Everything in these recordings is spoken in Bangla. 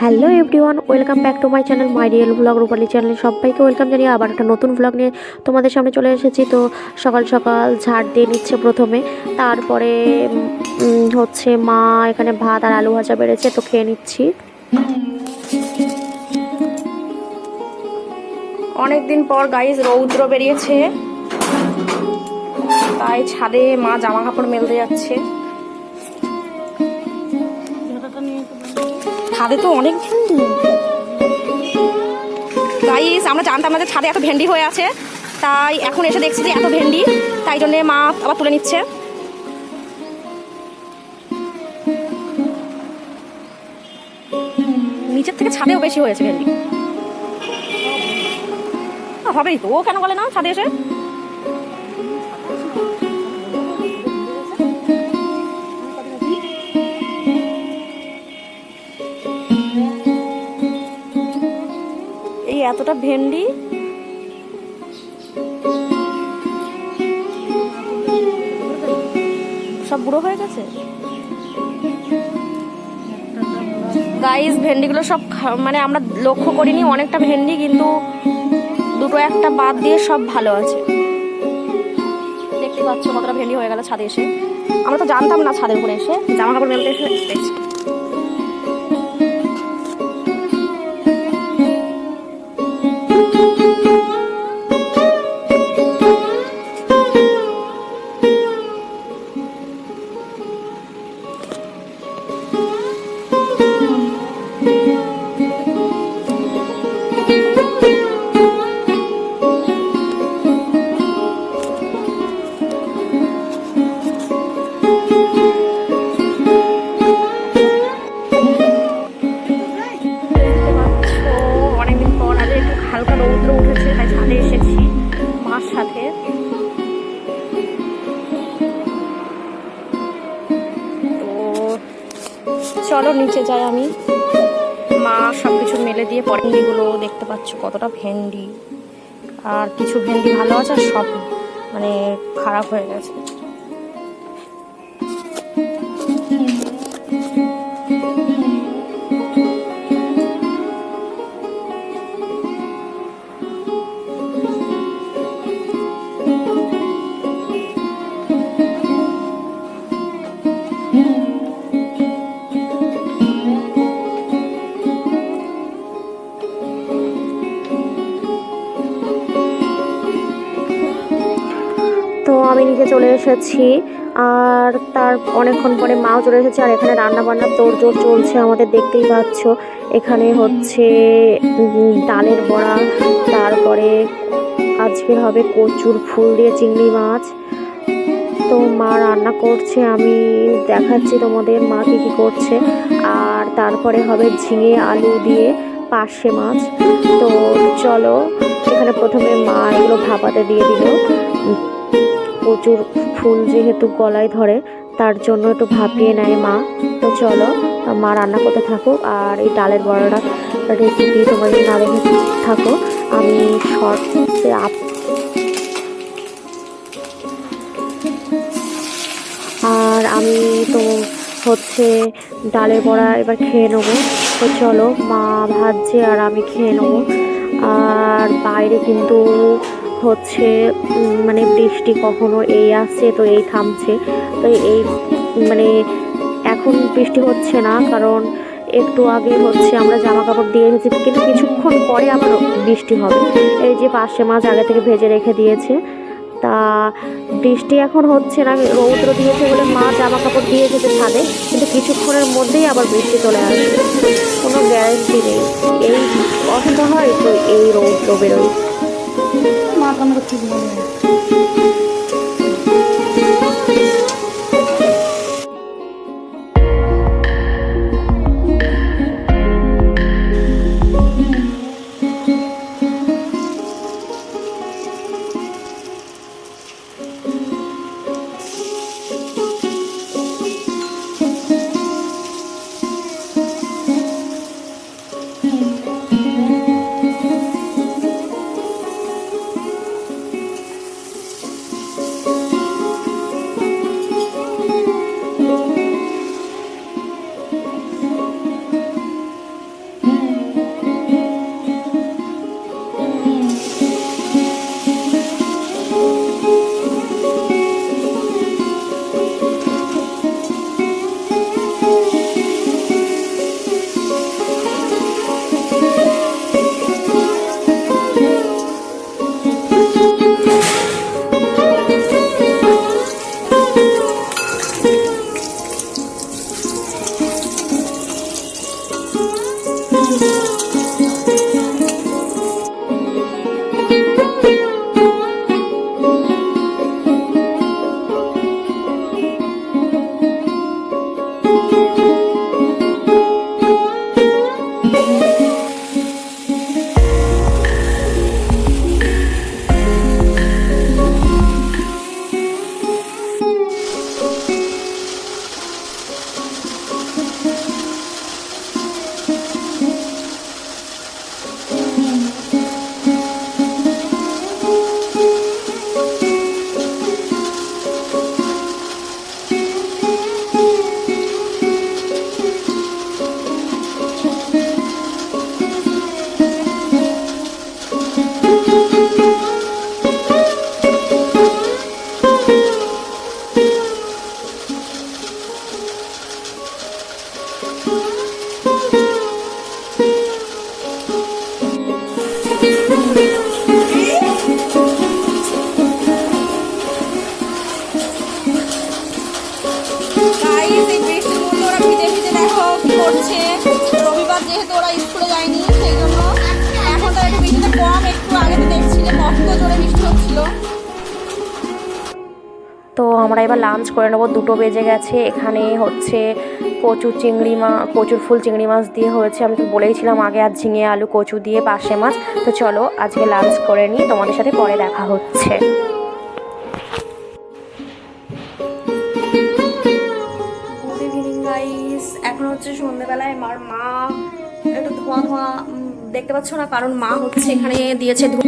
Hello everyone, welcome back to my channel, my real blog Rupali channel. সবাইকে ওয়েলকাম জানিয়ে আবার একটা নতুন ব্লগ নিয়ে তোমাদের সামনে চলে এসেছি। তো সকাল সকাল ঝাড় দিয়ে নিচ্ছে প্রথমে, তারপরে হচ্ছে মা এখানে ভাত আর আলু ভাজা বেড়েছে, তো খেয়ে নিচ্ছি। অনেকদিন পর গাইজ রৌদ্র বেরিয়েছে, তাই ছাদে মা জামা কাপড় মেলতে যাচ্ছে। ছাদে তো অনেক গাইস আমরা জানতাম যে ছাদে এত ভেন্ডি হয়ে আছে। তাই এখন এসে দেখছি যে এত ভেন্ডি, তাই জন্য মা আবার তুলে নিচ্ছে। নিচের থেকে ছাদেও বেশি হয়েছে ভেন্ডি। হবেই তো। ও কেন বলে না ছাদে এসে? এই এতটা ভেন্ডি? সব বুড়ো হয়ে গেছে? গাইস ভেন্ডিগুলো সব মানে আমরা লক্ষ্য করিনি, অনেকটা ভেন্ডি, কিন্তু দুটো একটা বাদ দিয়ে সব ভালো আছে। দেখতে পাচ্ছ কতটা ভেন্ডি হয়ে গেল ছাদে এসে। আমরা তো জানতাম না ছাদের উপরে এসে জামা কাপড় মেলতে এসে দেখছি। তাই ছাদে এসেছি মার সাথে। তো চলো নিচে যাই আমি। মা সব কিছু মেলে দিয়ে ভেন্ডিগুলো দেখতে পাচ্ছ কতটা ভেন্ডি। আর কিছু ভেন্ডি ভালো আছে আর সব মানে খারাপ হয়ে গেছে। চলে এসেছি। আর তার অনেকক্ষণ পরে মাও চলে এসেছে। আর এখানে রান্না বান্নার তোড়জোড় চলছে আমাদের, দেখতেই পাচ্ছ। এখানে হচ্ছে ডালের বড়া, তারপরে আজকে হবে কচুর ফুল দিয়ে চিংড়ি মাছ। তো মা রান্না করছে, আমি দেখাচ্ছি তোমাদের মা কী কী করছে। আর তারপরে হবে ঝিঙে আলু দিয়ে পার্শে মাছ। তো চলো, এখানে প্রথমে মা এগুলো ভাপাতে দিয়ে দিল। প্রচুর ফুল যেহেতু গলায় ধরে, তার জন্য একটু ভাপিয়ে নেয় মা। তো চলো, মা রান্না করতে থাকুক, আর এই ডালের বড়াটা রেসিপি যদি না দেখে থাকো। আমি শর্টসে আপ আর আমি তো হচ্ছে ডালের বড়া এবার খেয়ে নেব। তো চলো, মা ভাজছে আর আমি খেয়ে নেব। আর বাইরে কিন্তু হচ্ছে মানে বৃষ্টি কখনো এই আসছে, তো এই থামছে। তো এই মানে এখন বৃষ্টি হচ্ছে না, কারণ একটু আগে হচ্ছে আমরা জামা কাপড় দিয়ে এসেছি, কিন্তু কিছুক্ষণ পরে আবার বৃষ্টি হবে। এই যে পাশে মাছ আগে থেকে ভেজে রেখে দিয়েছে। তা বৃষ্টি এখন হচ্ছে না, রৌদ্র দিয়েছে বলে মা জামা কাপড় দিয়ে এসেছে ছাদে কিন্তু কিছুক্ষণের মধ্যেই আবার বৃষ্টি চলে আসবে। কোনো গ্যারেন্টি নেই। এই অসুবিধা হয় তো এই রৌদ্র বেরোয়। মা কামড় হচ্ছিল তো আমরা এবার লাঞ্চ করে নেব। দুটো বেজে গেছে। এখানে হচ্ছে কচু চিংড়ি মাছ কচুর ফুল চিংড়ি মাছ দিয়ে হয়েছে। আমি তো বলেইছিলাম আগে আর ঝিঙে, আলু, কচু দিয়ে পাশে মাছ। তো চলো আজকে লাঞ্চ করে নিই। তোমাদের সাথে পরে দেখা হচ্ছে। এখন হচ্ছে সন্ধ্যেবেলায় আমার মা একটু ধোঁয়া ধোঁয়া দেখতে পাচ্ছ না? কারণ মা হচ্ছে এখানে দিয়েছে ধু-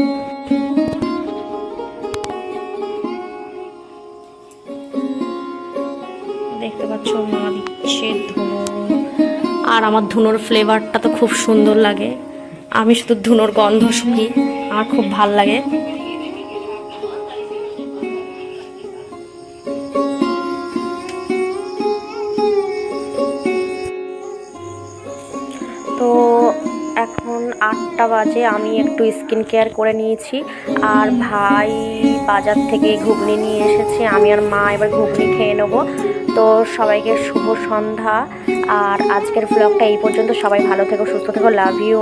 আর আমার ধুনোর ফ্লেভারটা তো খুব সুন্দর লাগে। আমি শুধু ধুনোর গন্ধ শুকি আমার খুব ভালো লাগে। তো এখন আটটা বাজে, আমি একটু স্কিন কেয়ার করে নিয়েছি। আর ভাই বাজার থেকে ঘুগনি নিয়ে এসেছে, আমি আর মা এবার ঘুগনি খেয়ে নেব। তো সবাইকে শুভ সন্ধ্যা। আর আজকের ব্লগটা এই পর্যন্ত। সবাই ভালো থেকো, সুস্থ থেকো লাভ ইউ